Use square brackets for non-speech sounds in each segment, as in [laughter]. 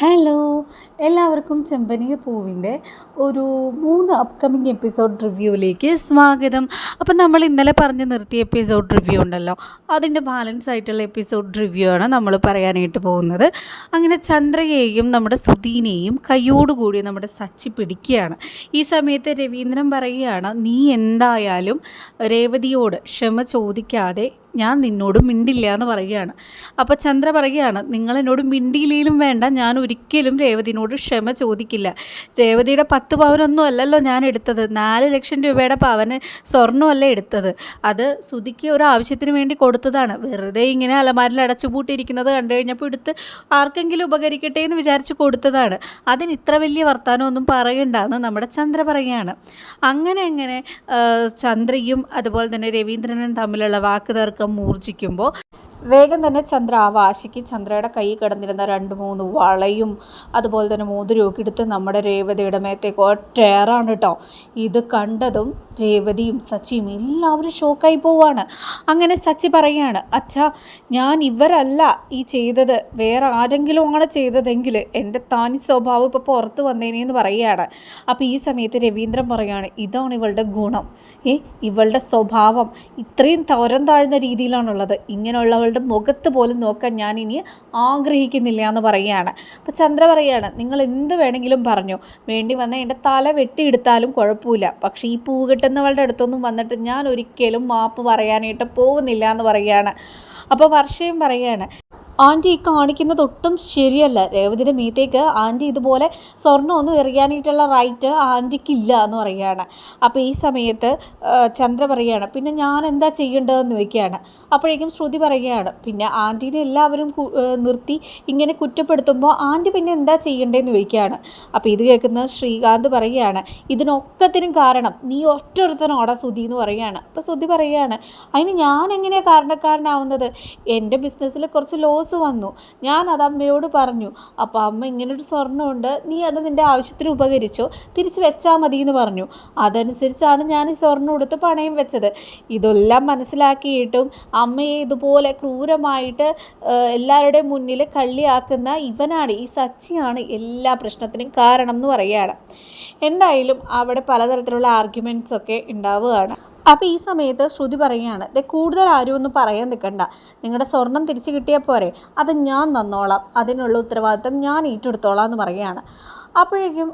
Hello എല്ലാവർക്കും ചെമ്പനീർ പൂവിന്റെ ഒരു മൂന്ന് അപ്കമിങ് എപ്പിസോഡ് റിവ്യൂവിലേക്ക് സ്വാഗതം. അപ്പം നമ്മൾ ഇന്നലെ പറഞ്ഞ് നിർത്തിയ എപ്പിസോഡ് റിവ്യൂ ഉണ്ടല്ലോ അതിന്റെ ബാലൻസ് ആയിട്ടുള്ള എപ്പിസോഡ് റിവ്യൂ ആണ് നമ്മൾ പറയാനായിട്ട് പോകുന്നത്. അങ്ങനെ ചന്ദ്രയെയും നമ്മുടെ സുധീനെയും കൈയോടുകൂടി നമ്മുടെ സച്ചി പിടിക്കുകയാണ്. ഈ സമയത്ത് രവീന്ദ്രൻ പറയുകയാണ് നീ എന്തായാലും രേവതിയോട് ക്ഷമ ചോദിക്കാതെ ഞാൻ നിന്നോട് മിണ്ടില്ല എന്ന് പറയുകയാണ്. അപ്പോൾ ചന്ദ്ര പറയുകയാണ് നിങ്ങൾ എന്നോട് മിണ്ടിയില്ലെങ്കിലും വേണ്ട. ഞാൻ ഒരിക്കലും രേവതിനോട് ക്ഷമ ചോദിക്കില്ല. രേവതിയുടെ പത്ത് പവനൊന്നും അല്ലല്ലോ ഞാൻ എടുത്തത്. നാല് ലക്ഷം രൂപയുടെ പവന് സ്വർണമല്ല എടുത്തത്. അത് സുധിക്ക് ഒരു ആവശ്യത്തിന് വേണ്ടി കൊടുത്തതാണ്. വെറുതെ ഇങ്ങനെ അലമാരിൽ അടച്ചുപൂട്ടിയിരിക്കുന്നത് കണ്ടു കഴിഞ്ഞപ്പോൾ എടുത്ത് ആർക്കെങ്കിലും ഉപകരിക്കട്ടെ എന്ന് വിചാരിച്ച് കൊടുത്തതാണ്. അതിന് ഇത്ര വലിയ വർത്തമാനമൊന്നും പറയണ്ടെന്ന് നമ്മുടെ ചന്ദ്ര പറയുകയാണ്. അങ്ങനെ അങ്ങനെ ചന്ദ്രയും അതുപോലെ തന്നെ രവീന്ദ്രനും തമ്മിലുള്ള വാക്ക് തർക്കം മൂർജിക്കുമ്പോൾ വേഗം തന്നെ ചന്ദ്ര ആ വാശിക്ക് ചന്ദ്രയുടെ കൈ കിടന്നിരുന്ന രണ്ട് മൂന്ന് വളയും അതുപോലെ തന്നെ മോതിരവും ഒക്കെ എടുത്ത് നമ്മുടെ രേവതിയുടെ മേത്തേക്ക് ഒറ്റേറാണ് കേട്ടോ. ഇത് കണ്ടതും രേവതിയും സച്ചിയും എല്ലാവരും ഷോക്കായി പോവാണ്. അങ്ങനെ സച്ചി പറയാണ് അച്ഛാ ഞാൻ ഇവരല്ല ഈ ചെയ്തത്. വേറെ ആരെങ്കിലും ആണ് ചെയ്തതെങ്കിൽ എന്റെ താനി സ്വഭാവം ഇപ്പോൾ പുറത്ത് വന്നേനേന്ന് പറയുകയാണ്. അപ്പോൾ ഈ സമയത്ത് രവീന്ദ്രൻ പറയാണ് ഇതാണ് ഇവളുടെ ഗുണം. ഏ ഇവളുടെ സ്വഭാവം ഇത്രയും തരം താഴ്ന്ന രീതിയിലാണുള്ളത്. ഇങ്ങനെയുള്ളവളുടെ മുഖത്ത് പോലും നോക്കാൻ ഞാൻ ഇനി ആഗ്രഹിക്കുന്നില്ല എന്ന് പറയുകയാണ്. അപ്പോൾ ചന്ദ്ര പറയാണ് നിങ്ങൾ എന്ത് വേണമെങ്കിലും പറഞ്ഞു. വേണ്ടി വന്നാൽ എന്റെ തല വെട്ടിയെടുത്താലും കുഴപ്പമില്ല. പക്ഷേ ഈ പൂ കിട്ടുന്നവളുടെ അടുത്തൊന്നും വന്നിട്ട് ഞാൻ ഒരിക്കലും മാപ്പ് പറയാനായിട്ട് പോകുന്നില്ല എന്ന് പറയുകയാണ്. അപ്പോൾ വർഷയും പറയുകയാണ് ആന്റി ഈ കാണിക്കുന്നത് ഒട്ടും ശരിയല്ല. രേവതിയുടെ മീത്തേക്ക് ആന്റി ഇതുപോലെ സ്വർണമൊന്നും എറിയാനായിട്ടുള്ള റൈറ്റ് ആന്റിക്കില്ല എന്ന് പറയുകയാണ്. അപ്പോൾ ഈ സമയത്ത് ചന്ദ്ര പറയുകയാണ് പിന്നെ ഞാൻ എന്താ ചെയ്യേണ്ടതെന്ന് ചോദിക്കുകയാണ്. അപ്പോഴേക്കും ശ്രുതി പറയുകയാണ് പിന്നെ ആന്റീനെ എല്ലാവരും നിർത്തി ഇങ്ങനെ കുറ്റപ്പെടുത്തുമ്പോൾ ആന്റി പിന്നെ എന്താ ചെയ്യേണ്ടതെന്ന് ചോദിക്കുകയാണ്. അപ്പോൾ ഇത് കേൾക്കുന്ന ശ്രീകാന്ത് പറയുകയാണ് ഇതിനൊക്കത്തിനും കാരണം നീ ഒറ്റൊരുത്തനോടാ ശ്രുതി എന്ന് പറയുകയാണ്. അപ്പോൾ ശ്രുതി പറയുകയാണ് അതിന് ഞാൻ എങ്ങനെയാണ് കാരണക്കാരനാവുന്നത് എന്റെ ബിസിനസ്സിൽ കുറച്ച് ലോസ് വന്നു. ഞാൻ അത് അമ്മയോട് പറഞ്ഞു അപ്പോൾ അമ്മ ഇങ്ങനൊരു സ്വർണമുണ്ട്. നീ അത് നിന്റെ ആവശ്യത്തിന് ഉപകരിച്ചോ? തിരിച്ച് വെച്ചാൽ മതി എന്ന് പറഞ്ഞു. അതനുസരിച്ചാണ് ഞാൻ ഈ സ്വർണം എടുത്ത് പണയം വെച്ചത്. ഇതെല്ലാം മനസ്സിലാക്കിയിട്ടും അമ്മയെ ഇതുപോലെ ക്രൂരമായിട്ട് എല്ലാവരുടെയും മുന്നിൽ കള്ളിയാക്കുന്ന ഇവനാണ് ഈ സച്ചിയാണ് എല്ലാ പ്രശ്നത്തിനും കാരണം എന്ന് പറയുകയാണ്. എന്തായാലും അവിടെ പലതരത്തിലുള്ള ആർഗ്യുമെന്റ്സ് ഒക്കെ ഉണ്ടാവുകയാണ്. അപ്പോൾ ഈ സമയത്ത് ശ്രുതി പറയുകയാണ് ഇത് കൂടുതൽ ആരും ഒന്നും പറയാൻ നിൽക്കണ്ട. നിങ്ങളുടെ സ്വർണം തിരിച്ചു കിട്ടിയാൽ പോരെ. അത് ഞാൻ തന്നോളാം. അതിനുള്ള ഉത്തരവാദിത്തം ഞാൻ ഏറ്റെടുത്തോളാം എന്ന് പറയുകയാണ്. അപ്പോഴേക്കും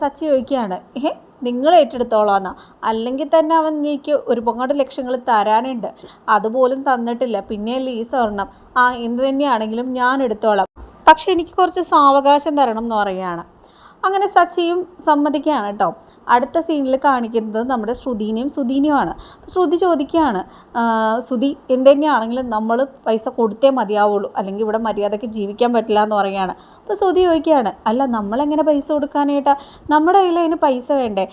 സച്ചി ചോദിക്കുകയാണ് ഏ നിങ്ങൾ ഏറ്റെടുത്തോളാന്നാ? അല്ലെങ്കിൽ തന്നെ അവൻ എനിക്ക് ഒരുപാട് ലക്ഷങ്ങൾ തരാനുണ്ട്. അതുപോലും തന്നിട്ടില്ല. പിന്നെയല്ലേ ഈ സ്വർണം ആ എന്ത് തന്നെയാണെങ്കിലും ഞാൻ എടുത്തോളാം. പക്ഷെ എനിക്ക് കുറച്ച് സാവകാശം തരണം എന്ന് പറയുകയാണ്. അങ്ങനെ സച്ചിയും സമ്മതിക്കുകയാണ് കേട്ടോ. അടുത്ത സീനിൽ കാണിക്കുന്നത് നമ്മുടെ ശ്രുതിനെയും സുധീനെയുമാണ്. ശ്രുതി ചോദിക്കുകയാണ് "ആ, സുധി എന്ത് തന്നെയാണെങ്കിലും നമ്മൾ പൈസ കൊടുത്തേ മതിയാവുള്ളൂ അല്ലെങ്കിൽ ഇവിടെ മര്യാദയ്ക്ക് ജീവിക്കാൻ പറ്റില്ല എന്ന് പറയുകയാണ്. അപ്പോൾ ശ്രുതി ചോദിക്കുകയാണ് അല്ല നമ്മളെങ്ങനെ പൈസ കൊടുക്കാനായിട്ടാ? നമ്മുടെ കയ്യിൽ അതിന് പൈസ വേണ്ടേ?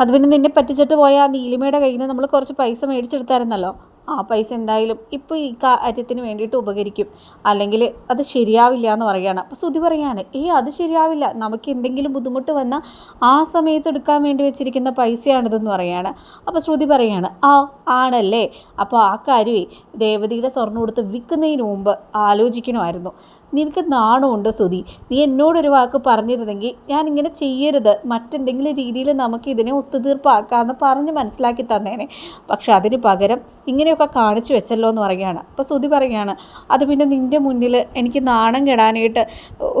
അത് പിന്നെ നിന്നെ പറ്റിച്ചിട്ട് പോയ നീലിമയുടെ കയ്യിൽ നിന്ന് നമ്മൾ കുറച്ച് പൈസ മേടിച്ചെടുത്തായിരുന്നല്ലോ. ആ പൈസ എന്തായാലും ഇപ്പോൾ ഈ കാര്യത്തിന് വേണ്ടിയിട്ട് ഉപകരിക്കും. അല്ലെങ്കിൽ അത് ശരിയാവില്ല എന്ന് പറയുകയാണ്. അപ്പോൾ ശ്രുതി പറയാണ് ഏ അത് ശരിയാവില്ല. നമുക്ക് എന്തെങ്കിലും ബുദ്ധിമുട്ട് വന്നാൽ ആ സമയത്ത് എടുക്കാൻ വേണ്ടി വെച്ചിരിക്കുന്ന പൈസയാണിതെന്ന് പറയുകയാണ് അപ്പോൾ ശ്രുതി പറയാണ് ആ ആണല്ലേ. അപ്പോൾ ആ കാര്യമേ രേവതിയുടെ സ്വർണം കൊടുത്ത് വിൽക്കുന്നതിന് മുമ്പ് ആലോചിക്കണമായിരുന്നു. നിനക്ക് നാണമുണ്ട് സ്തുതി നീ എന്നോടൊരു വാക്ക് പറഞ്ഞിരുന്നെങ്കിൽ ഞാൻ ഇങ്ങനെ ചെയ്യരുത്. മറ്റെന്തെങ്കിലും രീതിയിൽ നമുക്ക് ഇതിനെ ഒത്തുതീർപ്പാക്കാമെന്ന് പറഞ്ഞ് മനസ്സിലാക്കി തന്നേനെ. പക്ഷെ അതിന് പകരം ഇങ്ങനെയൊക്കെ കാണിച്ചു വെച്ചല്ലോ എന്ന് പറയുകയാണ്. അപ്പോൾ സ്തുതി പറയുകയാണ് അത് പിന്നെ നിന്റെ മുന്നിൽ എനിക്ക് നാണം കെടാനായിട്ട്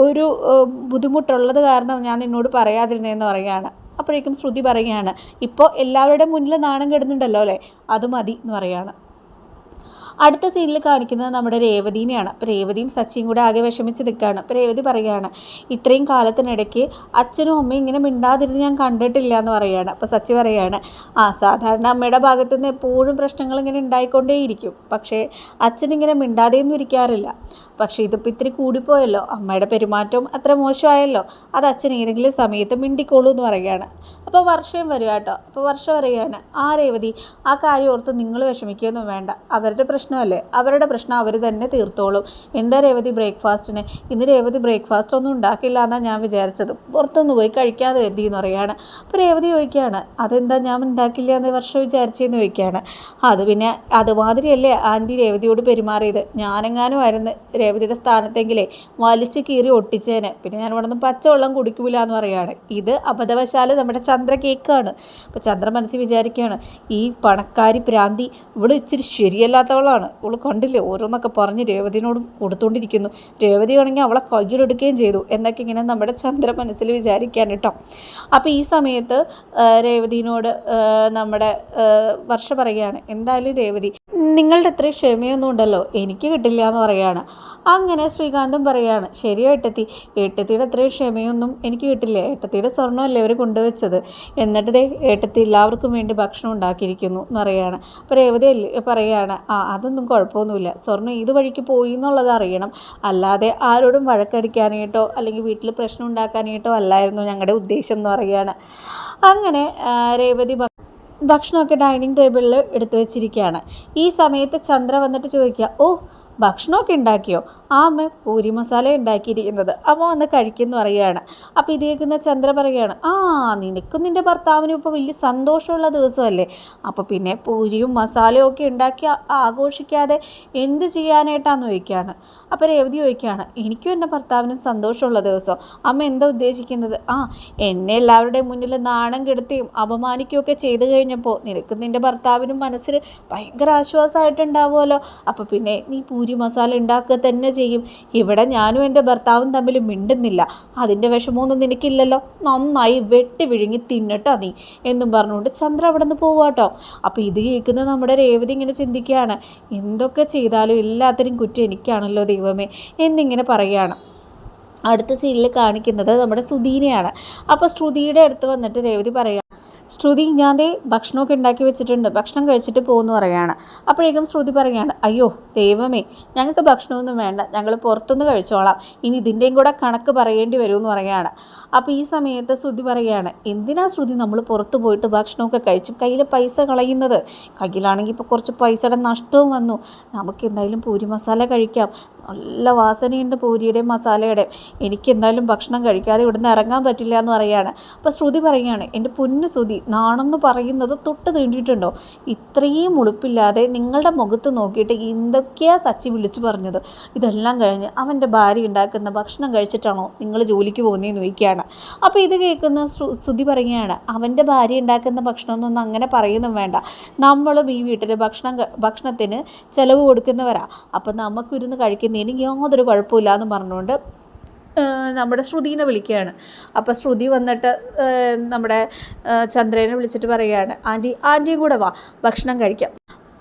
ഒരു ബുദ്ധിമുട്ടുള്ളത് കാരണം ഞാൻ നിന്നോട് പറയാതിരുന്നതെന്ന് പറയുകയാണ്. അപ്പോഴേക്കും ശ്രുതി പറയുകയാണ് ഇപ്പോൾ എല്ലാവരുടെ മുന്നിൽ നാണം കെടുന്നുണ്ടല്ലോ അല്ലേ? അത് മതി എന്ന് പറയുകയാണ്. അടുത്ത സീനിൽ കാണിക്കുന്നത് നമ്മുടെ രേവതീനെയാണ്. അപ്പോൾ രേവതിയും സച്ചിയും കൂടെ ആകെ വിഷമിച്ച് നിൽക്കുകയാണ്. അപ്പോൾ രേവതി പറയുകയാണ് ഇത്രയും കാലത്തിനിടയ്ക്ക് അച്ഛനും അമ്മയും ഇങ്ങനെ മിണ്ടാതിരുന്ന് ഞാൻ കണ്ടിട്ടില്ല എന്ന് പറയുകയാണ്. അപ്പോൾ സച്ചി പറയുകയാണ് ആ സാധാരണ അമ്മയുടെ ഭാഗത്തു നിന്ന് എപ്പോഴും പ്രശ്നങ്ങൾ ഇങ്ങനെ ഉണ്ടായിക്കൊണ്ടേയിരിക്കും. പക്ഷേ അച്ഛനിങ്ങനെ മിണ്ടാതെയൊന്നും ഇരിക്കാറില്ല. പക്ഷേ ഇതിപ്പോൾ ഇത്തിരി കൂടിപ്പോയല്ലോ. അമ്മയുടെ പെരുമാറ്റവും അത്ര മോശമായല്ലോ. അത് അച്ഛൻ ഏതെങ്കിലും സമയത്ത് മിണ്ടിക്കോളൂ എന്ന് പറയുകയാണ്. അപ്പോൾ വർഷം വരിക കേട്ടോ. അപ്പോൾ വർഷം പറയുകയാണ് ആ രേവതി ആ കാര്യം ഓർത്ത് നിങ്ങൾ വിഷമിക്കുകയൊന്നും വേണ്ട. അവരുടെ പ്രശ്നമല്ലേ? അവരുടെ പ്രശ്നം അവർ തന്നെ തീർത്തോളും. എന്താ രേവതി ബ്രേക്ക്ഫാസ്റ്റിന്? ഇന്ന് രേവതി ബ്രേക്ക്ഫാസ്റ്റ് ഒന്നും ഉണ്ടാക്കില്ല എന്നാണ് ഞാൻ വിചാരിച്ചത്. പുറത്തൊന്ന് പോയി കഴിക്കാതെ കരുതി എന്ന് പറയുകയാണ്. അപ്പോൾ രേവതി ചോദിക്കുകയാണ് അതെന്താ ഞാൻ ഉണ്ടാക്കില്ല എന്ന് വർഷം വിചാരിച്ചെന്ന് ചോദിക്കുകയാണ്. അത് പിന്നെ അതുമാതിരിയല്ലേ ആന്റി രേവതിയോട് പെരുമാറിയത്? ഞാനെങ്ങാനും ആയിരുന്നു രേവതിയുടെ സ്ഥാനത്തെങ്കിലേ വലിച്ചു കീറി ഒട്ടിച്ചേനെ. പിന്നെ ഞാൻ ഇവിടെ നിന്ന് പച്ചവെള്ളം കുടിക്കൂല എന്ന് പറയുകയാണ്. ഇത് അബദ്ധവശാൽ നമ്മുടെ ചന്ദ്ര കേക്കാണ്. അപ്പോൾ ചന്ദ്ര മനസ്സിൽ വിചാരിക്കുകയാണ് ഈ പണക്കാരി പ്രാന്തി ഇവിടെ ഇച്ചിരി ശരിയല്ലാത്തവളാണ്. ഇവൾ കണ്ടില്ലേ ഓരോന്നൊക്കെ പറഞ്ഞ് രേവതിനോട് കൊടുത്തുകൊണ്ടിരിക്കുന്നു രേവതി ആണെങ്കിൽ അവളെ കയ്യിലെടുക്കുകയും ചെയ്തു. എന്നൊക്കെ ഇങ്ങനെ നമ്മുടെ ചന്ദ്ര മനസ്സിൽ വിചാരിക്കുകയാണ് കേട്ടോ. അപ്പോൾ ഈ സമയത്ത് രേവതിനോട് നമ്മുടെ വർഷ പറയുകയാണ് എന്തായാലും രേവതി നിങ്ങളുടെ അത്രയും ക്ഷമയൊന്നും ഉണ്ടല്ലോ എനിക്ക് കിട്ടില്ല എന്ന് പറയാണ്. അങ്ങനെ ശ്രീകാന്തും പറയാണ് ശരിയോ ഏട്ടത്തി ഏട്ടത്തിയുടെ അത്രയും ക്ഷമയൊന്നും എനിക്ക് കിട്ടില്ല ഏട്ടത്തിയുടെ സ്വർണമല്ലേ അവർ കൊണ്ടുവച്ചത്? എന്നിട്ട് ദേ ഏട്ടത്തി എല്ലാവർക്കും വേണ്ടി ഭക്ഷണം ഉണ്ടാക്കിയിരിക്കുന്നു എന്ന് പറയാണ്. അപ്പോൾ രേവതി പറയുകയാണ് ആ അതൊന്നും കുഴപ്പമൊന്നുമില്ല സ്വർണം ഏത് വഴിക്ക് പോയി എന്നുള്ളത് അറിയണം. അല്ലാതെ ആരോടും വഴക്കടിക്കാനായിട്ടോ അല്ലെങ്കിൽ വീട്ടിൽ പ്രശ്നം ഉണ്ടാക്കാനായിട്ടോ അല്ലായിരുന്നു ഞങ്ങളുടെ ഉദ്ദേശം എന്ന് പറയുകയാണ് അങ്ങനെ രേവതി ഭക്ഷണമൊക്കെ ഡൈനിങ് ടേബിളിൽ എടുത്തു വെച്ചിരിക്കുകയാണ് ഈ സമയത്ത് ചന്ദ്ര വന്നിട്ട് ചോദിക്കുക ഓ ഭക്ഷണമൊക്കെ ഉണ്ടാക്കിയോ? ആ അമ്മ പൂരി മസാല ഉണ്ടാക്കിയിരിക്കുന്നത്. അമ്മ വന്ന് കഴിക്കുന്നു പറയുകയാണ്. അപ്പോൾ ഇത് കേൾക്കുന്ന ചന്ദ്ര പറയുകയാണ് ആ നിനക്കും നിന്റെ ഭർത്താവിനും ഇപ്പോൾ വലിയ സന്തോഷമുള്ള ദിവസമല്ലേ? അപ്പോൾ പിന്നെ പൂരിയും മസാലയും ഒക്കെ ഉണ്ടാക്കി ആഘോഷിക്കാതെ എന്ത് ചെയ്യാനായിട്ടാന്ന് ചോദിക്കുകയാണ്. അപ്പോൾ രേവതി ചോദിക്കുകയാണ് എനിക്കും എന്റെ ഭർത്താവിനും സന്തോഷമുള്ള ദിവസം. അമ്മ എന്താ ഉദ്ദേശിക്കുന്നത്? ആ എന്നെ എല്ലാവരുടെയും മുന്നിൽ നാണം കെടുത്തിയും അപമാനിക്കുകയൊക്കെ ചെയ്തു കഴിഞ്ഞപ്പോൾ നിനക്കും നിന്റെ ഭർത്താവിനും മനസ്സിൽ ഭയങ്കര ആശ്വാസമായിട്ടുണ്ടാവുമല്ലോ. അപ്പോൾ പിന്നെ നീ പൂരി മസാല ഉണ്ടാക്കുക തന്നെ ചെയ്യും. ഇവിടെ ഞാനും എന്റെ ഭർത്താവും തമ്മിൽ മിണ്ടുന്നില്ല. അതിന്റെ വിഷമമൊന്നും നിനക്കില്ലല്ലോ? നന്നായി വെട്ടി വിഴുങ്ങി തിന്നട്ടാ നീ എന്നും പറഞ്ഞുകൊണ്ട് ചന്ദ്ര അവിടെ നിന്ന് പോവാട്ടോ അപ്പോൾ ഇത് കേൾക്കുന്ന നമ്മുടെ രേവതി ഇങ്ങനെ ചിന്തിക്കുകയാണ്. എന്തൊക്കെ ചെയ്താലും എല്ലാത്തിനും കുറ്റം എനിക്കാണല്ലോ ദൈവമേ എന്നിങ്ങനെ പറയുകയാണ്. അടുത്ത സീനിൽ കാണിക്കുന്നത് നമ്മുടെ സുധീനെയാണ്. അപ്പോൾ ശ്രുതിയുടെ അടുത്ത് വന്നിട്ട് രേവതി പറയുക ശ്രുതി ഞാൻ ദേ ഭക്ഷണമൊക്കെ ഉണ്ടാക്കി വെച്ചിട്ടുണ്ട്. ഭക്ഷണം കഴിച്ചിട്ട് പോകുന്നു പറയുകയാണ്. അപ്പോഴേക്കും ശ്രുതി പറയുകയാണ് അയ്യോ ദൈവമേ ഞങ്ങൾക്ക് ഭക്ഷണമൊന്നും വേണ്ട. ഞങ്ങൾ പുറത്തുനിന്ന് കഴിച്ചോളാം. ഇനി ഇതിന്റെയും കൂടെ കണക്ക് പറയേണ്ടി വരുമെന്ന് പറയുകയാണ്. അപ്പോൾ ഈ സമയത്ത് ശ്രുതി പറയുകയാണ് എന്തിനാ ശ്രുതി നമ്മൾ പുറത്ത് പോയിട്ട് ഭക്ഷണമൊക്കെ കഴിച്ചും കയ്യിൽ പൈസ കളയുന്നത്? കയ്യിലാണെങ്കിൽ ഇപ്പോൾ കുറച്ച് പൈസയുടെ നഷ്ടവും വന്നു. നമുക്ക് എന്തായാലും പൂരി മസാല കഴിക്കാം. നല്ല വാസനയുണ്ട് പൂരിയുടെയും മസാലയുടെയും. എനിക്കെന്തായാലും ഭക്ഷണം കഴിക്കാതെ ഇവിടുന്ന് ഇറങ്ങാൻ പറ്റില്ല എന്ന് പറയുകയാണ്. അപ്പോൾ ശ്രുതി പറയുകയാണ് എന്റെ പൊന്നു ശ്രുതി നാണെന്ന് പറയുന്നത് തൊട്ട് തീണ്ടിയിട്ടുണ്ടോ ഇത്രയും ഉളുപ്പില്ലാതെ നിങ്ങളുടെ മുഖത്ത് നോക്കിയിട്ട് എന്തൊക്കെയാ സച്ചി വിളിച്ചു പറഞ്ഞത്? ഇതെല്ലാം കഴിഞ്ഞ് അവന്റെ ഭാര്യ ഉണ്ടാക്കുന്ന ഭക്ഷണം കഴിച്ചിട്ടാണോ നിങ്ങൾ ജോലിക്ക് പോകുന്നതെന്ന് ചോദിക്കുകയാണ്. അപ്പോൾ ഇത് കേൾക്കുന്ന ശ്രു- ശ്രുതി പറയുകയാണ് അവന്റെ ഭാര്യ ഉണ്ടാക്കുന്ന ഭക്ഷണമൊന്നും അങ്ങനെ പറയുന്നും വേണ്ട. നമ്മളും ഈ വീട്ടിൽ ഭക്ഷണം ഭക്ഷണത്തിന് ചിലവ് കൊടുക്കുന്നവരാ. അപ്പം നമുക്കിരുന്ന് കഴിക്കുന്നതിന് യാതൊരു കുഴപ്പമില്ല എന്ന് പറഞ്ഞുകൊണ്ട് നമ്മുടെ ശ്രുതിനെ വിളിക്കുകയാണ്. അപ്പോൾ ശ്രുതി വന്നിട്ട് നമ്മുടെ ചന്ദ്രനെ വിളിച്ചിട്ട് പറയുകയാണ് ആന്റി ആന്റിയും കൂടെ വാ ഭക്ഷണം കഴിക്കാം.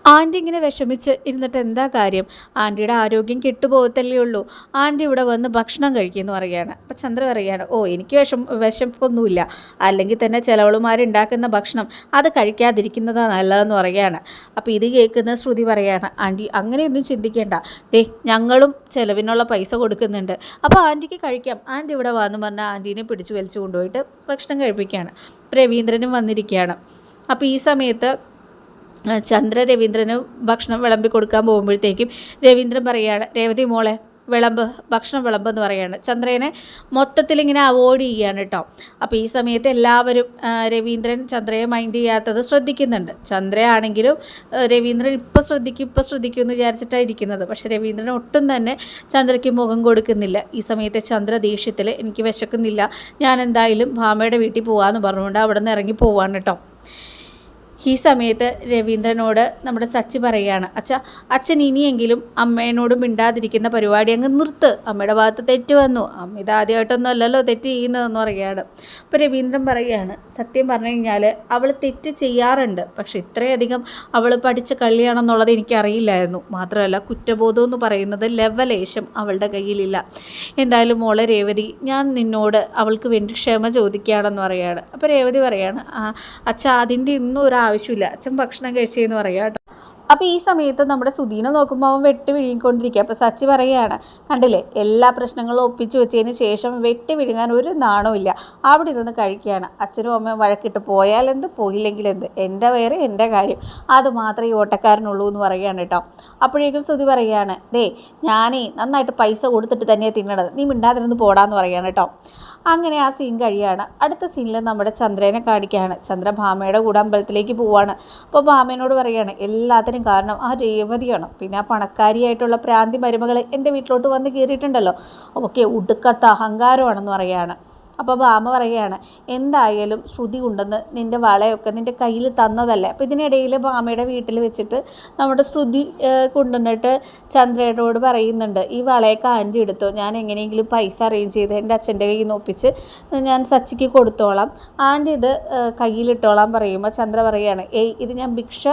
ആന്റി ഇങ്ങനെ വിഷമിച്ച് ഇരുന്നിട്ട് എന്താ കാര്യം? ആന്റിയുടെ ആരോഗ്യം കെട്ടുപോകത്തല്ലേ ഉള്ളൂ. ആന്റി ഇവിടെ വന്ന് ഭക്ഷണം കഴിക്കുമെന്ന് പറയുകയാണ്. അപ്പം ചന്ദ്ര പറയുകയാണ് ഓ എനിക്ക് വിഷം വിശപ്പൊന്നുമില്ല. അല്ലെങ്കിൽ തന്നെ ചിലവളുമാരുണ്ടാക്കുന്ന ഭക്ഷണം അത് കഴിക്കാതിരിക്കുന്നതാണ് നല്ലതെന്ന് പറയുകയാണ്. അപ്പോൾ ഇത് കേൾക്കുന്ന ശ്രുതി പറയുകയാണ് ആന്റി അങ്ങനെയൊന്നും ചിന്തിക്കേണ്ട. ദേ ഞങ്ങളും ചിലവിനുള്ള പൈസ കൊടുക്കുന്നുണ്ട്. അപ്പോൾ ആന്റിക്ക് കഴിക്കാം. ആന്റി ഇവിടെ വന്നു പറഞ്ഞാൽ ആന്റീനെ പിടിച്ചു വലിച്ചു കൊണ്ടുപോയിട്ട് ഭക്ഷണം കഴിപ്പിക്കുകയാണ്. രവീന്ദ്രനും വന്നിരിക്കുകയാണ്. അപ്പോൾ ഈ സമയത്ത് ചന്ദ്ര രവീന്ദ്രന് ഭക്ഷണം വിളമ്പി കൊടുക്കാൻ പോകുമ്പോഴത്തേക്കും രവീന്ദ്രൻ പറയുകയാണ് രേവതി മോളെ വിളമ്പ് ഭക്ഷണം വിളമ്പ് എന്ന് പറയുകയാണ്. ചന്ദ്രനെ മൊത്തത്തിൽ ഇങ്ങനെ അവോയ്ഡ് ചെയ്യുകയാണ് കേട്ടോ. അപ്പോൾ ഈ സമയത്ത് എല്ലാവരും രവീന്ദ്രൻ ചന്ദ്രയെ മൈൻഡ് ചെയ്യാത്തത് ശ്രദ്ധിക്കുന്നുണ്ട്. ചന്ദ്രയാണെങ്കിലും രവീന്ദ്രൻ ഇപ്പോൾ ശ്രദ്ധിക്കും ഇപ്പോൾ ശ്രദ്ധിക്കും എന്ന് വിചാരിച്ചിട്ടാണ് ഇരിക്കുന്നത്. പക്ഷേ രവീന്ദ്രൻ ഒട്ടും തന്നെ ചന്ദ്രയ്ക്ക് മുഖം കൊടുക്കുന്നില്ല. ഈ സമയത്തെ ചന്ദ്ര ദേഷ്യത്തിൽ എനിക്ക് വിശക്കുന്നില്ല. ഞാൻ എന്തായാലും ഭാമയുടെ വീട്ടിൽ പോകാമെന്ന് പറഞ്ഞുകൊണ്ട് അവിടെ നിന്ന് ഇറങ്ങി പോവാണ് കേട്ടോ. ഈ സമയത്ത് രവീന്ദ്രനോട് നമ്മുടെ സച്ചി പറയുകയാണ് അച്ഛ അച്ഛൻ ഇനിയെങ്കിലും അമ്മേനോട് മിണ്ടാതിരിക്കുന്ന പരിപാടി അങ്ങ് നിർത്ത്. അമ്മയുടെ ഭാഗത്ത് തെറ്റ് വന്നു. അമ്മ ഇത് ആദ്യമായിട്ടൊന്നും അല്ലല്ലോ തെറ്റ് ചെയ്യുന്നതെന്ന് പറയുകയാണ്. അപ്പോൾ രവീന്ദ്രൻ പറയുകയാണ് സത്യം പറഞ്ഞു കഴിഞ്ഞാൽ അവൾ തെറ്റ് ചെയ്യാറുണ്ട്. പക്ഷെ ഇത്രയധികം അവൾ പഠിച്ച കള്ളിയാണെന്നുള്ളത് എനിക്കറിയില്ലായിരുന്നു. മാത്രമല്ല കുറ്റബോധം എന്ന് പറയുന്നത് ലെവലേശം അവളുടെ കയ്യിലില്ല. എന്തായാലും മോളെ രേവതി ഞാൻ നിന്നോട് അവൾക്ക് വേണ്ടി ക്ഷമ ചോദിക്കുകയാണെന്ന് പറയുകയാണ്. അപ്പോൾ രേവതി പറയാണ് അച്ഛ അതിന്റെ ഇന്നും ആവശ്യമില്ല. അച്ഛൻ ഭക്ഷണം കഴിച്ചതെന്ന് പറയാം കേട്ടോ. അപ്പോൾ ഈ സമയത്ത് നമ്മുടെ സുധീനെ നോക്കുമ്പോൾ അവൻ വെട്ടി വിഴുങ്ങിക്കൊണ്ടിരിക്കുക അപ്പോൾ സച്ചി പറയുകയാണ് കണ്ടില്ലേ എല്ലാ പ്രശ്നങ്ങളും ഒപ്പിച്ച് വെച്ചതിന് ശേഷം വെട്ടി വിഴുങ്ങാൻ ഒരു നാണമില്ല അവിടെ ഇരുന്ന് കഴിക്കുകയാണ്. അച്ഛനും അമ്മയും വഴക്കിട്ട് പോയാലെന്ത് പോയില്ലെങ്കിൽ എന്ത്? എന്റെ വയറ് എന്റെ കാര്യം. അത് മാത്രമേ ഈ ഓട്ടക്കാരനുള്ളൂ എന്ന് പറയുകയാണ് കേട്ടോ. അപ്പോഴേക്കും സുധി പറയുകയാണ് ദേ ഞാനേ നന്നായിട്ട് പൈസ കൊടുത്തിട്ട് തന്നെയാണ് തിന്നണത്. നീ മിണ്ടാതിരുന്ന് പോടാന്ന് പറയുകയാണ് കേട്ടോ. അങ്ങനെ ആ സീൻ കഴിയാണ്. അടുത്ത സീനിൽ നമ്മുടെ ചന്ദ്രനെ കാണിക്കുകയാണ്. ചന്ദ്ര ഭാമയുടെ കൂടെ അമ്പലത്തിലേക്ക് പോവാണ്. അപ്പോൾ ഭാമേനോട് പറയുകയാണ് എല്ലാത്തിനും കാരണം ആ രേവതിയാണ്. പിന്നെ ആ പണക്കാരിയായിട്ടുള്ള പ്രാന്തി മരുമകൾ എന്റെ വീട്ടിലോട്ട് വന്ന് കയറിയിട്ടുണ്ടല്ലോ. ഓക്കെ ഉടുക്കത്ത അഹങ്കാരമാണെന്ന് പറയുകയാണ് അപ്പോൾ ഭാമ പറയുകയാണ് എന്തായാലും ശ്രുതി ഉണ്ടെന്ന് നിന്റെ വളയൊക്കെ നിന്റെ കയ്യിൽ തന്നതല്ലേ? അപ്പോൾ ഇതിനിടയിൽ ഭാമയുടെ വീട്ടിൽ വെച്ചിട്ട് നമ്മുടെ ശ്രുതി കൊണ്ടുവന്നിട്ട് ചന്ദ്രയോട് പറയുന്നുണ്ട് ഈ വളയൊക്കെ ആന്റി എടുത്തോ ഞാൻ എങ്ങനെയെങ്കിലും പൈസ അറേഞ്ച് ചെയ്ത് എന്റെ അച്ഛന്റെ കയ്യിൽ നിന്ന് ഒപ്പിച്ച് ഞാൻ സച്ചിക്ക് കൊടുത്തോളാം. ആന്റി ഇത് കയ്യിലിട്ടോളാം പറയുമ്പോൾ ചന്ദ്ര പറയുകയാണ് ഏയ് ഇത് ഞാൻ ഭിക്ഷ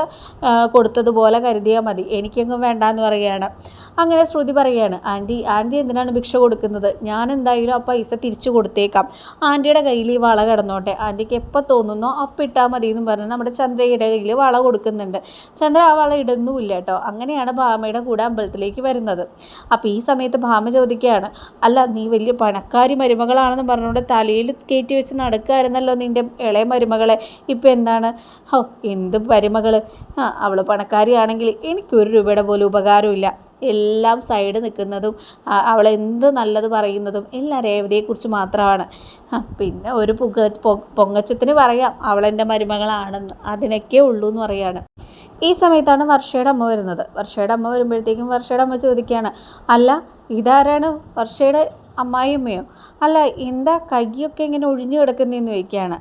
കൊടുത്തതുപോലെ കരുതിയാൽ മതി എനിക്കെങ്ങും വേണ്ടാന്ന് പറയുകയാണ്. അങ്ങനെ ശ്രുതി പറയുകയാണ് ആന്റി ആന്റി എന്തിനാണ് ഭിക്ഷ കൊടുക്കുന്നത്? ഞാൻ എന്തായാലും ആ പൈസ തിരിച്ചു കൊടുത്തേക്കാം. ആന്റിയുടെ കയ്യിൽ ഈ വള കിടന്നോട്ടെ. ആന്റിക്ക് എപ്പോൾ തോന്നുന്നോ അപ്പം ഇട്ടാൽ മതി എന്ന് പറഞ്ഞ് നമ്മുടെ ചന്ദ്രയുടെ കയ്യിൽ വള കൊടുക്കുന്നുണ്ട്. ചന്ദ്ര ആ വള ഇടുന്നുമില്ല കേട്ടോ. അങ്ങനെയാണ് ഭാമയുടെ കൂടെ അമ്പലത്തിലേക്ക് വരുന്നത്. അപ്പോൾ ഈ സമയത്ത് ഭാമ ചോദിക്കുകയാണ് അല്ല നീ വലിയ പണക്കാരി മരുമകളാണെന്ന് പറഞ്ഞുകൊണ്ട് തലയിൽ കയറ്റി വെച്ച് നടക്കുകയായിരുന്നല്ലോ നിന്റെ ഇളയ മരുമകളെ. ഇപ്പോൾ എന്താണ്? ഹോ എന്ത് മരുമകൾ അവൾ പണക്കാരിയാണെങ്കിൽ എനിക്കൊരു രൂപയുടെ പോലും ഉപകാരമില്ല എല്ലാം സൈഡ് നിൽക്കുന്നതും അവൾ എന്ത് നല്ലത് പറയുന്നതും എല്ലാം രേവതിയെക്കുറിച്ച് മാത്രമാണ്. പിന്നെ ഒരു പുക പൊങ്ങച്ചത്തിന് പറയാം അവളെന്റെ മരുമകളാണെന്ന്. അതിനൊക്കെ ഉള്ളൂ എന്ന് പറയാണ്. ഈ സമയത്താണ് വർഷയുടെ അമ്മ വരുന്നത്. വർഷയുടെ അമ്മ വരുമ്പോഴത്തേക്കും വർഷയുടെ അമ്മ ചോദിക്കുകയാണ് അല്ല ഇതാരാണ് വർഷയുടെ അമ്മായിയമ്മയോ? അല്ല എന്താ കൈയൊക്കെ ഇങ്ങനെ ഒഴിഞ്ഞു കിടക്കുന്നതെന്ന് ചോദിക്കുകയാണ്.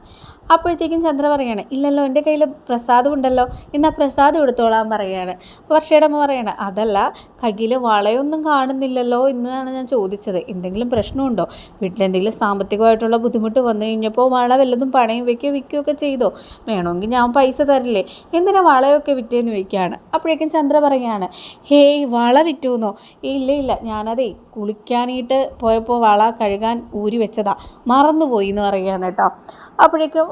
അപ്പോഴത്തേക്കും ചന്ദ്ര പറയാണ് ഇല്ലല്ലോ എന്റെ കയ്യിൽ പ്രസാദം ഉണ്ടല്ലോ എന്നാൽ പ്രസാദം എടുത്തോളാൻ പറയാണ്. വർഷയുടെ അമ്മ പറയാണ് അതല്ല കയ്യിൽ വളയൊന്നും കാണുന്നില്ലല്ലോ എന്നാണ് ഞാൻ ചോദിച്ചത്. എന്തെങ്കിലും പ്രശ്നമുണ്ടോ? വീട്ടിലെന്തെങ്കിലും സാമ്പത്തികമായിട്ടുള്ള ബുദ്ധിമുട്ട് വന്നു കഴിഞ്ഞപ്പോൾ വള വല്ലതും പണയം വയ്ക്കുകയോ വിൽക്കുകയൊക്കെ ചെയ്തോ? വേണമെങ്കിൽ ഞാൻ പൈസ തരില്ലേ? എന്തിനാ വളയൊക്കെ വിറ്റേന്ന് വയ്ക്കുകയാണ് അപ്പോഴേക്കും ചന്ദ്ര പറയാണ് ഹേയ് വള വിറ്റുന്നോ? ഇല്ല ഇല്ല ഞാനതേ കുളിക്കാനായിട്ട് പോയപ്പോൾ വള കഴുകാൻ ഊരി വെച്ചതാ. മറന്നുപോയി എന്ന് പറയുകയാണ് കേട്ടോ. അപ്പോഴേക്കും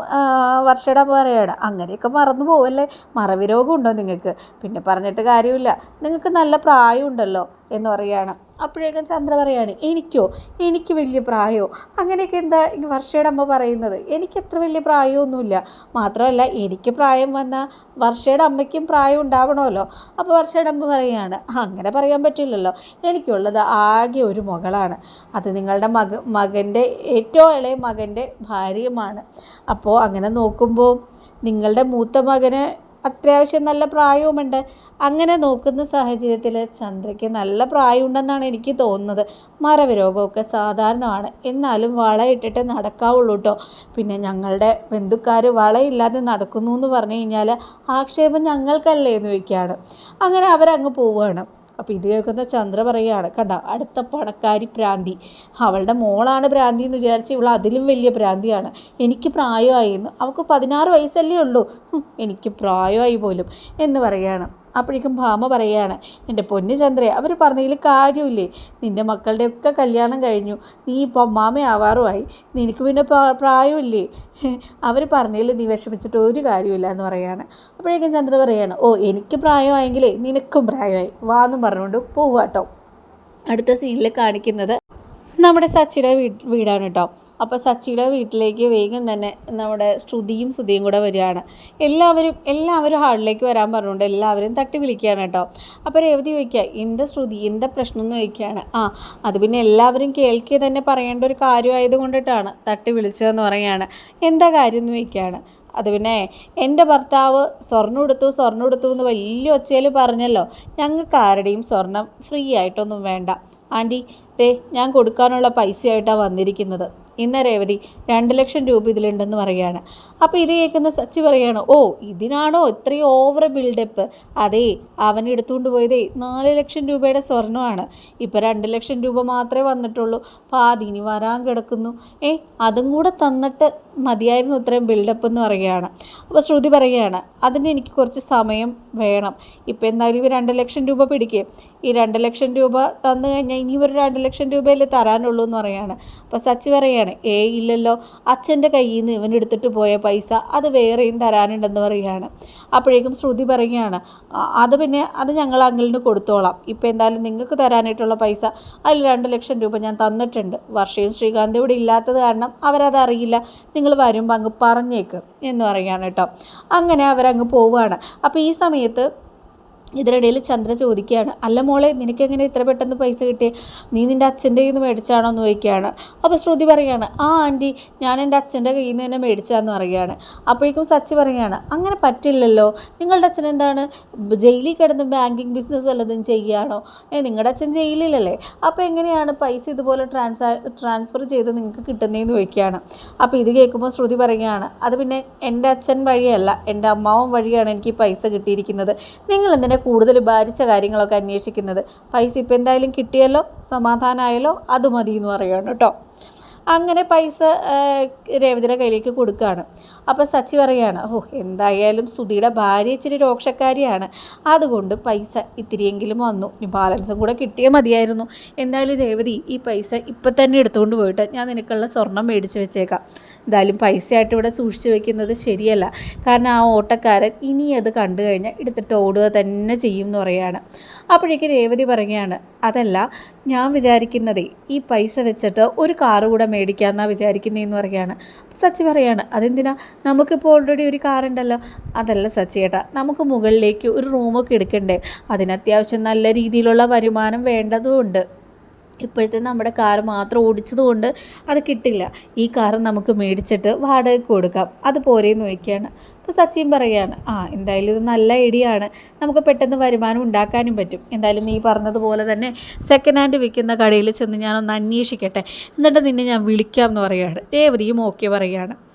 വർഷയുടെ പറയാണ് അങ്ങനെയൊക്കെ മറന്നു പോവല്ലേ? മറവി രോഗമുണ്ടോ നിങ്ങൾക്ക്? പിന്നെ പറഞ്ഞിട്ട് കാര്യമില്ല. നിങ്ങൾക്ക് നല്ല പ്രായമുണ്ടല്ലോ എന്ന് പറയുകയാണ്. അപ്പോഴേക്കും ചന്ദ്ര പറയാണ് എനിക്കോ? എനിക്ക് വലിയ പ്രായമോ? അങ്ങനെയൊക്കെ എന്താ വർഷയുടെ അമ്മ പറയുന്നത്. എനിക്ക് എത്ര വലിയ പ്രായമൊന്നുമില്ല. മാത്രമല്ല എനിക്ക് പ്രായം വന്ന വർഷയുടെ അമ്മയ്ക്കും പ്രായം ഉണ്ടാവണമല്ലോ. അപ്പോൾ വർഷയുടെ അമ്മ പറയുകയാണ് അങ്ങനെ പറയാൻ പറ്റില്ലല്ലോ. എനിക്കുള്ളത് ആകെ ഒരു മകളാണ്. അത് നിങ്ങളുടെ മക മകന്റെ ഏറ്റവും ഇളയ മകന്റെ ഭാര്യയുമാണ്. അപ്പോൾ അങ്ങനെ നോക്കുമ്പോൾ നിങ്ങളുടെ മൂത്ത മകന് അത്യാവശ്യം നല്ല പ്രായവുമുണ്ട്. അങ്ങനെ നോക്കുന്ന സാഹചര്യത്തിൽ ചന്ദ്രയ്ക്ക് നല്ല പ്രായമുണ്ടെന്നാണ് എനിക്ക് തോന്നുന്നത്. മറവി രോഗമൊക്കെ സാധാരണമാണ്. എന്നാലും വളയിട്ടിട്ട് നടക്കാവുള്ളൂ കേട്ടോ പിന്നെ ഞങ്ങളുടെ ബന്ധുക്കാർ വളയില്ലാതെ നടക്കുന്നു എന്ന് പറഞ്ഞു കഴിഞ്ഞാൽ ആക്ഷേപം ഞങ്ങൾക്കല്ലേ എന്ന് വയ്ക്കുകയാണ് അങ്ങനെ അവരങ്ങ് പോവുകയാണ്. അപ്പോൾ ഇത് കേൾക്കുന്ന ചന്ദ്ര പറയുകയാണ് കണ്ട? അടുത്ത പണക്കാരി പ്രാന്തി അവളുടെ മോളാണ് പ്രാന്തി എന്ന് വിചാരിച്ച് ഇവൾ അതിലും വലിയ പ്രാന്തിയാണ് എനിക്ക് പ്രായമായിരുന്നു അവൾക്ക് പതിനാറ് വയസ്സല്ലേ ഉള്ളൂ. എനിക്ക് പ്രായമായി പോലും എന്ന് പറയുകയാണ്. അപ്പോഴേക്കും ഭാമ പറയുകയാണ് എന്റെ പൊന്നു ചന്ദ്രയെ അവർ പറഞ്ഞതിൽ കാര്യമില്ലേ? നിന്റെ മക്കളുടെയൊക്കെ കല്യാണം കഴിഞ്ഞു. നീ ഇപ്പോൾ അമ്മാമയാവാറുമായി നിനക്ക് പിന്നെ പ്രായമില്ലേ? [laughs] അവർ പറഞ്ഞതിൽ നീ വിഷമിച്ചിട്ട് ഒരു കാര്യമില്ല എന്ന് പറയുകയാണ്. അപ്പോഴേക്കും ചന്ദ്ര പറയുകയാണ് ഓ എനിക്ക് പ്രായമായെങ്കിലേ നിനക്കും പ്രായമായി. വാന്നും പറഞ്ഞുകൊണ്ട് പോവാട്ടോ അടുത്ത സീനിൽ കാണിക്കുന്നത് നമ്മുടെ സച്ചിയുടെ വീടാണ് കേട്ടോ. അപ്പോൾ സച്ചിയുടെ വീട്ടിലേക്ക് വേഗം തന്നെ നമ്മുടെ ശ്രുതിയും ശ്രുതിയും കൂടെ വരികയാണ്. എല്ലാവരും എല്ലാവരും ഹാളിലേക്ക് വരാൻ പറഞ്ഞുകൊണ്ട് എല്ലാവരും തട്ടി വിളിക്കുകയാണ് കേട്ടോ. അപ്പോൾ രേവതി ചോദിക്കുക എന്താ ശ്രുതി? എന്താ പ്രശ്നം? എന്ന് ചോദിക്കുകയാണ്. ആ അത് പിന്നെ എല്ലാവരും കേൾക്കുക തന്നെ പറയേണ്ട ഒരു കാര്യമായത് കൊണ്ടിട്ടാണ് തട്ടി വിളിച്ചതെന്ന് പറയുകയാണ്. എന്താ കാര്യം? എന്ന് ചോദിക്കുകയാണ്. അത് പിന്നെ എന്റെ ഭർത്താവ് സ്വർണം എടുത്തു സ്വർണം എടുത്തു എന്ന് വലിയ ഒച്ചയിൽ പറഞ്ഞല്ലോ. ഞങ്ങൾക്ക് ആരുടെയും സ്വർണം ഫ്രീ ആയിട്ടൊന്നും വേണ്ട. ആന്റി ദേ ഞാൻ കൊടുക്കാനുള്ള പൈസയായിട്ടാണ് വന്നിരിക്കുന്നത്. ഇന്ന രേവതി രണ്ട് ലക്ഷം രൂപ ഇതിലുണ്ടെന്ന് പറയുകയാണ്. അപ്പോൾ ഇത് കേൾക്കുന്ന സച്ചി പറയുകയാണ് ഓ ഇതിനാണോ ഇത്രയും ഓവർ ബിൽഡപ്പ് അതെ അവൻ എടുത്തുകൊണ്ട് പോയതേ നാല് ലക്ഷം രൂപയുടെ സ്വർണമാണ്. ഇപ്പോൾ രണ്ട് ലക്ഷം രൂപ മാത്രമേ വന്നിട്ടുള്ളൂ. പാതി ഇനി വരാൻ കിടക്കുന്നു. ഏ അതും കൂടെ തന്നിട്ട് മതിയായിരുന്നു ഇത്രയും ബിൽഡപ്പ് എന്ന് പറയുകയാണ്. അപ്പോൾ ശ്രുതി പറയുകയാണ് അതിന് എനിക്ക് കുറച്ച് സമയം വേണം. ഇപ്പോൾ എന്തായാലും ഇവർ രണ്ട് ലക്ഷം രൂപ പിടിക്കുക ഈ രണ്ട് ലക്ഷം രൂപ തന്നു കഴിഞ്ഞാൽ ഇനി ഇവർ രണ്ട് ലക്ഷം രൂപയല്ലേ തരാനുള്ളൂ എന്ന് പറയുകയാണ്. അപ്പോൾ സച്ചി പറയുകയാണ് ഏ ഇല്ലല്ലോ അച്ഛന്റെ കയ്യിൽ നിന്ന് ഇവൻ എടുത്തിട്ട് പോയ പൈസ അത് വേറെയും തരാനുണ്ടെന്ന് പറയുകയാണ് അപ്പോഴേക്കും ശ്രുതി പറയുകയാണ് അത് പിന്നെ അത് ഞങ്ങൾ അങ്കിളിന് കൊടുത്തോളാം. ഇപ്പോൾ എന്തായാലും നിങ്ങൾക്ക് തരാനായിട്ടുള്ള പൈസ അതിൽ രണ്ട് ലക്ഷം രൂപ ഞാൻ തന്നിട്ടുണ്ട്. വർഷയും ശ്രീകാന്ത് ഇവിടെ ഇല്ലാത്തത് കാരണം അവരത് അറിയില്ല. നിങ്ങൾ വരുമ്പോൾ അങ്ങ് പറഞ്ഞേക്ക് എന്ന് പറയുകയാണ് കേട്ടോ. അങ്ങനെ അവരങ്ങ് പോവുകയാണ് അപ്പോൾ ഈ സമയത്ത് ഇതിനിടയിൽ ചന്ദ്ര ചോദിക്കുകയാണ് അല്ല മോളെ നിനക്കെങ്ങനെ ഇത്ര പെട്ടെന്ന് പൈസ കിട്ടിയേ? നീ നിന്റെ അച്ഛന്റെ കയ്യിൽ നിന്ന് മേടിച്ചാണോ? എന്ന് ചോദിക്കുകയാണ്. അപ്പോൾ ശ്രുതി പറയുകയാണ് ആ ആന്റി ഞാൻ എന്റെ അച്ഛന്റെ കയ്യിൽ നിന്ന് തന്നെ മേടിച്ചാന്ന് പറയുകയാണ്. അപ്പോഴേക്കും സച്ചി പറയുകയാണ് അങ്ങനെ പറ്റില്ലല്ലോ. നിങ്ങളുടെ അച്ഛൻ എന്താണ്? ജയിലിൽ കിടന്ന് ബാങ്കിങ് ബിസിനസ് വല്ലതും ചെയ്യുകയാണോ? ഏ നിങ്ങളുടെ അച്ഛൻ ജയിലിലല്ലേ. അപ്പോൾ എങ്ങനെയാണ് പൈസ ഇതുപോലെ ട്രാൻസാ ട്രാൻസ്ഫർ ചെയ്ത് നിങ്ങൾക്ക് കിട്ടുന്നതെന്ന് ചോദിക്കുകയാണ്. അപ്പോൾ ഇത് കേൾക്കുമ്പോൾ ശ്രുതി പറയുകയാണ് അത് പിന്നെ എന്റെ അച്ഛൻ വഴിയല്ല എന്റെ അമ്മാവൻ വഴിയാണ് എനിക്ക് പൈസ കിട്ടിയിരിക്കുന്നത്. നിങ്ങൾ എന്തിനാ കൂടുതൽ ഭാരിച്ച കാര്യങ്ങളൊക്കെ അന്വേഷിക്കുന്നത്. പൈസ ഇപ്പം എന്തായാലും കിട്ടിയല്ലോ സമാധാനമായല്ലോ അത് മതി എന്ന് പറയുകയാണ് കേട്ടോ. അങ്ങനെ പൈസ രേവതിയുടെ കയ്യിലേക്ക് കൊടുക്കുകയാണ് അപ്പോൾ സച്ചി പറയുകയാണ് ഓ എന്തായാലും സുധിയുടെ ഭാര്യ ഇച്ചിരി രോക്ഷക്കാരിയാണ്. അതുകൊണ്ട് പൈസ ഇത്തിരിയെങ്കിലും വന്നു. ബാലൻസും കൂടെ കിട്ടിയാൽ മതിയായിരുന്നു. എന്തായാലും രേവതി ഈ പൈസ ഇപ്പം തന്നെ എടുത്തുകൊണ്ട് പോയിട്ട് ഞാൻ നിനക്കുള്ള സ്വർണം മേടിച്ച് വെച്ചേക്കാം. എന്തായാലും പൈസയായിട്ട് ഇവിടെ സൂക്ഷിച്ചു വെക്കുന്നത് ശരിയല്ല. കാരണം ആ ഓട്ടക്കാരൻ ഇനി അത് കണ്ടു കഴിഞ്ഞാൽ എടുത്തിട്ട് ഓടുക തന്നെ ചെയ്യും എന്ന് പറയുകയാണ് അപ്പോഴേക്ക് രേവതി പറയുകയാണ് അതല്ല ഞാൻ വിചാരിക്കുന്നതേ ഈ പൈസ വെച്ചിട്ട് ഒരു കാറ് കൂടെ മേടിക്കാമെന്നാണ് വിചാരിക്കുന്നതെന്ന് പറയുകയാണ്. സച്ചി പറയാണ് അതെന്തിനാ? നമുക്കിപ്പോൾ ഓൾറെഡി ഒരു കാറുണ്ടല്ലോ അതല്ല സച്ചി ഏട്ടാ നമുക്ക് മുകളിലേക്ക് ഒരു റൂമൊക്കെ എടുക്കണ്ടേ? അതിനത്യാവശ്യം നല്ല രീതിയിലുള്ള വരുമാനം വേണ്ടതുകൊണ്ട് ഇപ്പോഴത്തെ നമ്മുടെ കാർ മാത്രം ഓടിച്ചതുകൊണ്ട് അത് കിട്ടില്ല. ഈ കാർ നമുക്ക് മേടിച്ചിട്ട് വാടകയ്ക്ക് കൊടുക്കാം. അത് പോരേന്ന് ചോദിക്കുകയാണ്. അപ്പോൾ സച്ചിൻ പറയുകയാണ് ആ എന്തായാലും ഇത് നല്ല ഐഡിയ ആണ്. നമുക്ക് പെട്ടെന്ന് വരുമാനം ഉണ്ടാക്കാനും പറ്റും. എന്തായാലും നീ പറഞ്ഞതുപോലെ തന്നെ സെക്കൻഡ് ഹാൻഡ് വിൽക്കുന്ന കടയിൽ ചെന്ന് ഞാനൊന്ന് അന്വേഷിക്കട്ടെ. എന്നിട്ട് നിന്നെ ഞാൻ വിളിക്കാം എന്ന് പറയുകയാണ്. രേവതിയും ഓക്കെ പറയുകയാണ്.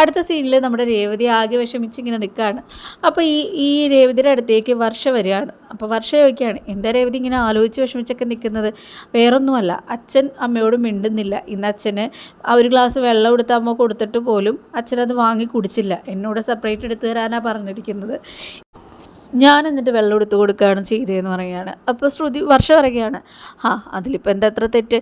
അടുത്ത സീനിൽ നമ്മുടെ രേവതി ആകെ വിഷമിച്ച് ഇങ്ങനെ നിൽക്കുകയാണ്. അപ്പോൾ ഈ ഈ രേവതിയുടെ അടുത്തേക്ക് വർഷ വരികയാണ്. അപ്പോൾ വർഷ ചോദിക്കുകയാണ് എന്താ രേവതി ഇങ്ങനെ ആലോചിച്ച് വിഷമിച്ചൊക്കെ നിൽക്കുന്നത്? വേറൊന്നുമല്ല അച്ഛൻ അമ്മയോട് മിണ്ടുന്നില്ല. ഇന്ന് അച്ഛന് ആ ഒരു ഗ്ലാസ് വെള്ളം എടുത്ത് അമ്മ കൊടുത്തിട്ട് പോലും അച്ഛനത് വാങ്ങി കുടിച്ചില്ല. എന്നോട് സെപ്പറേറ്റ് എടുത്തു തരാനാണ് പറഞ്ഞിരിക്കുന്നത്. ഞാൻ എന്നിട്ട് വെള്ളം എടുത്ത് കൊടുക്കുകയാണ് ചെയ്തതെന്ന് പറയുകയാണ്. അപ്പോൾ ശ്രുതി വർഷം പറയുകയാണ് ആ അതിലിപ്പോൾ എന്താ അത്ര തെറ്റ്?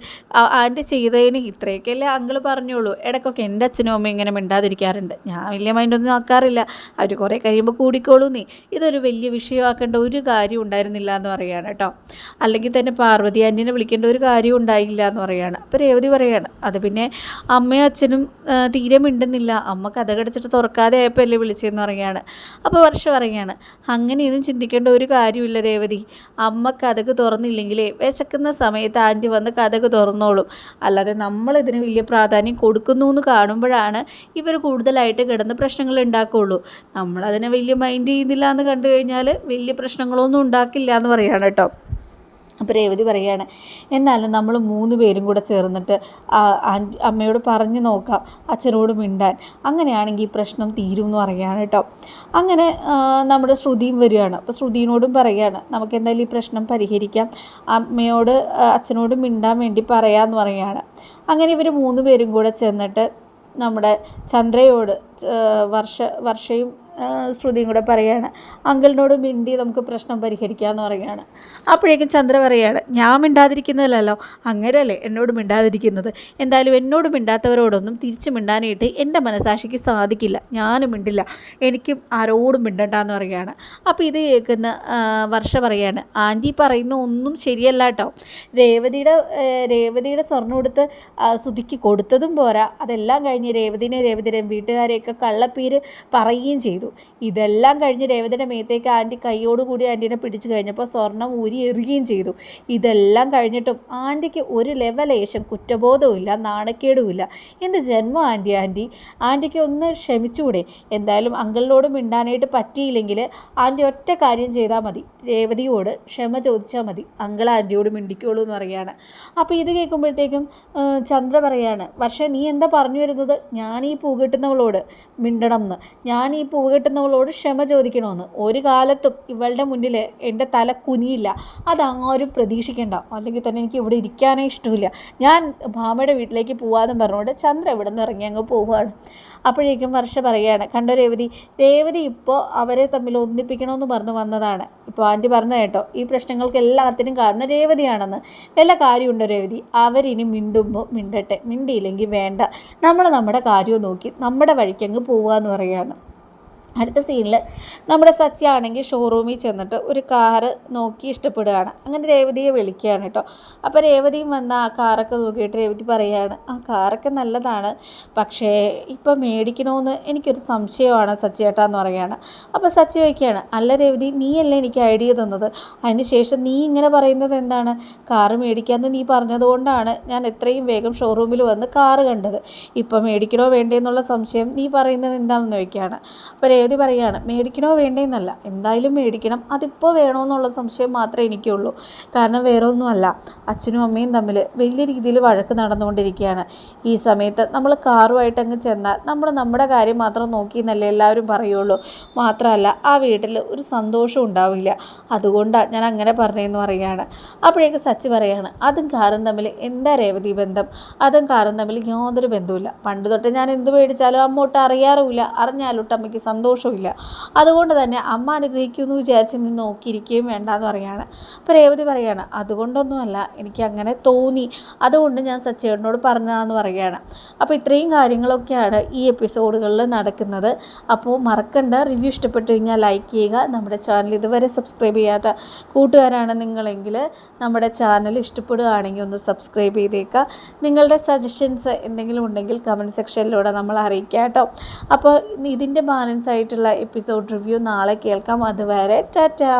ആന്റി ചെയ്തതിന് ഇത്രയൊക്കെയല്ലേ അങ്കിൾ പറഞ്ഞോളൂ ഇടയ്ക്കൊക്കെ എന്റെ അച്ഛനും അമ്മയും ഇങ്ങനെ മിണ്ടാതിരിക്കാറുണ്ട്. ഞാൻ വലിയ മൈൻഡൊന്നും ആക്കാറില്ല. അവർ കുറേ കഴിയുമ്പോൾ കൂടിക്കോളൂ നീ. ഇതൊരു വലിയ വിഷയമാക്കേണ്ട ഒരു കാര്യം ഉണ്ടായിരുന്നില്ല എന്ന് പറയുകയാണ് കേട്ടോ. അല്ലെങ്കിൽ തന്നെ പാർവതി ആന്റിനെ വിളിക്കേണ്ട ഒരു കാര്യം ഉണ്ടായില്ല എന്ന് പറയുകയാണ്. അപ്പോൾ രേവതി പറയുകയാണ് അത് പിന്നെ അമ്മയും അച്ഛനും തീരെ മിണ്ടുന്നില്ല. അമ്മ കഥ കടിച്ചിട്ട് തുറക്കാതെ ആയപ്പോൾ അല്ലേ വിളിച്ചതെന്ന് പറയുകയാണ്. അപ്പോൾ വർഷം പറയുകയാണ് അങ്ങനെ അങ്ങനെയൊന്നും ചിന്തിക്കേണ്ട ഒരു കാര്യമില്ല രേവതി. അമ്മ കഥക് തുറന്നില്ലെങ്കിലേ വിശക്കുന്ന സമയത്ത് ആന്റി വന്ന് കഥക് തുറന്നോളും. അല്ലാതെ നമ്മളിതിന് വലിയ പ്രാധാന്യം കൊടുക്കുന്നു എന്ന് കാണുമ്പോഴാണ് ഇവർ കൂടുതലായിട്ട് കിടന്ന് പ്രശ്നങ്ങൾ ഉണ്ടാക്കുകയുള്ളൂ നമ്മളതിനെ വലിയ മൈൻഡ് ചെയ്യുന്നില്ല എന്ന് കണ്ടു കഴിഞ്ഞാൽ വലിയ പ്രശ്നങ്ങളൊന്നും ഉണ്ടാക്കില്ല എന്ന് പറയുകയാണ് കേട്ടോ. അപ്പോൾ രേവതി പറയുകയാണ് എന്നാലും നമ്മൾ മൂന്ന് പേരും കൂടെ ചേർന്നിട്ട് അമ്മയോട് പറഞ്ഞു നോക്കാം അച്ഛനോട് മിണ്ടാൻ. അങ്ങനെയാണെങ്കിൽ ഈ പ്രശ്നം തീരും എന്ന് പറയുകയാണ് കേട്ടോ അങ്ങനെ നമ്മുടെ ശ്രുതിയും വരികയാണ്. അപ്പോൾ ശ്രുതിനോടും പറയുകയാണ് നമുക്ക് എന്തായാലും ഈ പ്രശ്നം പരിഹരിക്കാം. അമ്മയോട് അച്ഛനോട് മിണ്ടാൻ വേണ്ടി പറയാമെന്ന് പറയുകയാണ് അങ്ങനെ ഇവർ മൂന്ന് പേരും കൂടെ ചെന്നിട്ട് നമ്മുടെ ചന്ദ്രയോട് വർഷ വർഷയും ശ്രുതിയും കൂടെ പറയുകയാണ് അങ്കിളിനോട് മിണ്ടി നമുക്ക് പ്രശ്നം പരിഹരിക്കാമെന്ന് പറയുകയാണ്. അപ്പോഴേക്കും ചന്ദ്ര പറയുകയാണ് ഞാൻ മിണ്ടാതിരിക്കുന്നതല്ലോ അങ്ങനെയല്ലേ എന്നോട് മിണ്ടാതിരിക്കുന്നത്? എന്തായാലും എന്നോട് മിണ്ടാത്തവരോടൊന്നും തിരിച്ച് മിണ്ടാനായിട്ട് എന്റെ മനസാക്ഷിക്ക് സാധിക്കില്ല ഞാനും മിണ്ടില്ല എനിക്കും ആരോടും മിണ്ടണ്ടെന്ന് പറയുകയാണ്. അപ്പോൾ ഇത് കേൾക്കുന്ന വർഷ പറയുകയാണ് ആന്റി പറയുന്ന ഒന്നും ശരിയല്ല കേട്ടോ. രേവതിയുടെ രേവതിയുടെ സ്വർണം എടുത്ത് സുധിക്ക് കൊടുത്തതും പോരാ. അതെല്ലാം കഴിഞ്ഞ് രേവതിനെ രേവതിയുടെയും വീട്ടുകാരെയൊക്കെ കള്ളപ്പീര് പറയുകയും ചെയ്തു. ചെയ്തു. ഇതെല്ലാം കഴിഞ്ഞ് രേവതിയുടെ മേത്തേക്ക് ആന്റി കൈയോടുകൂടി ആന്റീനെ പിടിച്ചു കഴിഞ്ഞപ്പോൾ സ്വർണം ഊരി എറിയുകയും ചെയ്തു. ഇതെല്ലാം കഴിഞ്ഞിട്ടും ആന്റിക്ക് ഒരു ലെവലേശം കുറ്റബോധവുമില്ല നാണക്കേടുമില്ല. എന്ത് ജന്മം ആന്റി ആന്റി? ആന്റിക്ക് ഒന്ന് ക്ഷമിച്ചുകൂടെ? എന്തായാലും അങ്കിളിനോട് മിണ്ടാനായിട്ട് പറ്റിയില്ലെങ്കിൽ ആന്റി ഒറ്റ കാര്യം ചെയ്താൽ മതി. രേവതിയോട് ക്ഷമ ചോദിച്ചാൽ മതി. അങ്കിൾ ആന്റിയോട് മിണ്ടിക്കോളൂ എന്ന് പറയുകയാണ്. അപ്പോൾ ഇത് കേൾക്കുമ്പോഴത്തേക്കും ചന്ദ്ര പറയാണ് പക്ഷേ നീ എന്താ പറഞ്ഞു വരുന്നത്? ഞാൻ ഈ പൂ കിട്ടുന്നവളോട് മിണ്ടണം എന്ന്. ഞാൻ ഈ പൂ കിട്ടുന്നവളോട് ക്ഷമ ചോദിക്കണമെന്ന് ഒരു കാലത്തും ഇവളുടെ മുന്നിൽ എന്റെ തല കുനിയില്ല. അതാരും പ്രതീക്ഷിക്കേണ്ട. അല്ലെങ്കിൽ തന്നെ എനിക്ക് ഇവിടെ ഇരിക്കാനേ ഇഷ്ടമില്ല. ഞാൻ ഭാമയുടെ വീട്ടിലേക്ക് പോവാമെന്ന് പറഞ്ഞുകൊണ്ട് ചന്ദ്ര ഇവിടെ നിന്ന് ഇറങ്ങി അങ്ങ് പോവുകയാണ് അപ്പോഴേക്കും വർഷ പറയുകയാണ് കണ്ടോ രേവതി? രേവതി ഇപ്പോൾ അവരെ തമ്മിൽ ഒന്നിപ്പിക്കണമെന്ന് പറഞ്ഞു വന്നതാണ്. ഇപ്പോൾ ആന്റി പറഞ്ഞു കേട്ടോ ഈ പ്രശ്നങ്ങൾക്ക് എല്ലാത്തിനും കാരണം രേവതിയാണെന്ന്. വല്ല കാര്യമുണ്ടോ രേവതി? അവരിനി മിണ്ടുമ്പോൾ മിണ്ടട്ടെ. മിണ്ടിയില്ലെങ്കിൽ വേണ്ട. നമ്മൾ നമ്മുടെ കാര്യവും നോക്കി നമ്മുടെ വഴിക്കങ്ങ് പോവുക എന്ന് പറയുകയാണ്. അടുത്ത സീനിൽ നമ്മുടെ സച്ചി ആണെങ്കിൽ ഷോറൂമിൽ ചെന്നിട്ട് ഒരു കാറ് നോക്കി ഇഷ്ടപ്പെടുകയാണ്. അങ്ങനെ രേവതിയെ വിളിക്കുകയാണ് കേട്ടോ. അപ്പോൾ രേവതിയും വന്ന ആ കാറൊക്കെ നോക്കിയിട്ട് രേവതി പറയുകയാണ് ആ കാറൊക്കെ നല്ലതാണ് പക്ഷേ ഇപ്പം മേടിക്കണമെന്ന് എനിക്കൊരു സംശയമാണ് സച്ചി ചേട്ടാ എന്ന് പറയുകയാണ്. അപ്പോൾ സച്ചി ചോദിക്കുകയാണ് അല്ല രേവതി നീയല്ലേ എനിക്ക് ഐഡിയ തന്നത്? അതിന് ശേഷം നീ ഇങ്ങനെ പറയുന്നത് എന്താണ്? കാറ് മേടിക്കാമെന്ന് നീ പറഞ്ഞതുകൊണ്ടാണ് ഞാൻ എത്രയും വേഗം ഷോറൂമിൽ വന്ന് കാറ് കണ്ടത്. ഇപ്പം മേടിക്കണോ വേണ്ടേ എന്നുള്ള സംശയം നീ പറയുന്നത് എന്താണെന്ന് ചോദിക്കുകയാണ്. അപ്പോൾ രേവതി പറയുകയാണ് മേടിക്കണോ വേണ്ടേന്നല്ല. എന്തായാലും മേടിക്കണം. അതിപ്പോൾ വേണമെന്നുള്ള സംശയം മാത്രമേ എനിക്കുള്ളൂ. കാരണം വേറെ ഒന്നുമല്ല അച്ഛനും അമ്മയും തമ്മിൽ വലിയ രീതിയിൽ വഴക്ക് നടന്നുകൊണ്ടിരിക്കുകയാണ്. ഈ സമയത്ത് നമ്മൾ കാറുമായിട്ട് അങ്ങ് ചെന്നാൽ നമ്മൾ നമ്മുടെ കാര്യം മാത്രം നോക്കി എന്നല്ലേ എല്ലാവരും പറയുള്ളൂ. മാത്രമല്ല ആ വീട്ടിൽ ഒരു സന്തോഷം ഉണ്ടാവില്ല. അതുകൊണ്ടാണ് ഞാൻ അങ്ങനെ പറഞ്ഞതെന്ന് പറയുകയാണ്. അപ്പോഴേക്ക് സച്ചി പറയാണ് അതും കാറും തമ്മിൽ എന്താ രേവതി ബന്ധം? അതും കാറും തമ്മിൽ യാതൊരു ബന്ധവുമില്ല. പണ്ട് തൊട്ട് ഞാൻ എന്ത് മേടിച്ചാലും അമ്മോട്ട് അറിയാറുമില്ല. അറിഞ്ഞാലോട്ട് അമ്മയ്ക്ക് സന്തോഷമില്ല അതുകൊണ്ട് തന്നെ അമ്മ അനുഗ്രഹിക്കുമെന്ന് വിചാരിച്ച് നിന്ന് നോക്കിയിരിക്കുകയും വേണ്ട എന്ന് പറയുകയാണ്. അപ്പോൾ രേവതി പറയുകയാണ് അതുകൊണ്ടൊന്നുമല്ല എനിക്ക് അങ്ങനെ തോന്നി. അതുകൊണ്ട് ഞാൻ സച്ചേട്ടനോട് പറഞ്ഞതാന്ന് പറയുകയാണ്. അപ്പോൾ ഇത്രയും കാര്യങ്ങളൊക്കെയാണ് ഈ എപ്പിസോഡുകളിൽ നടക്കുന്നത്. അപ്പോൾ മറക്കണ്ട റിവ്യൂ ഇഷ്ടപ്പെട്ടു കഴിഞ്ഞാൽ ലൈക്ക് ചെയ്യുക. നമ്മുടെ ചാനൽ ഇതുവരെ സബ്സ്ക്രൈബ് ചെയ്യാത്ത കൂട്ടുകാരാണ് നിങ്ങളെങ്കിൽ നമ്മുടെ ചാനൽ ഇഷ്ടപ്പെടുകയാണെങ്കിൽ ഒന്ന് സബ്സ്ക്രൈബ് ചെയ്തേക്കുക. നിങ്ങളുടെ സജഷൻസ് എന്തെങ്കിലും ഉണ്ടെങ്കിൽ കമന്റ് സെക്ഷനിലൂടെ നമ്മൾ അറിയിക്കാം കേട്ടോ. അപ്പോൾ ഇതിന്റെ ബാലൻസ് ആയിട്ടുള്ള എപ്പിസോഡ് റിവ്യൂ നാളെ കേൾക്കാം. അതുവരെ ടാറ്റാ.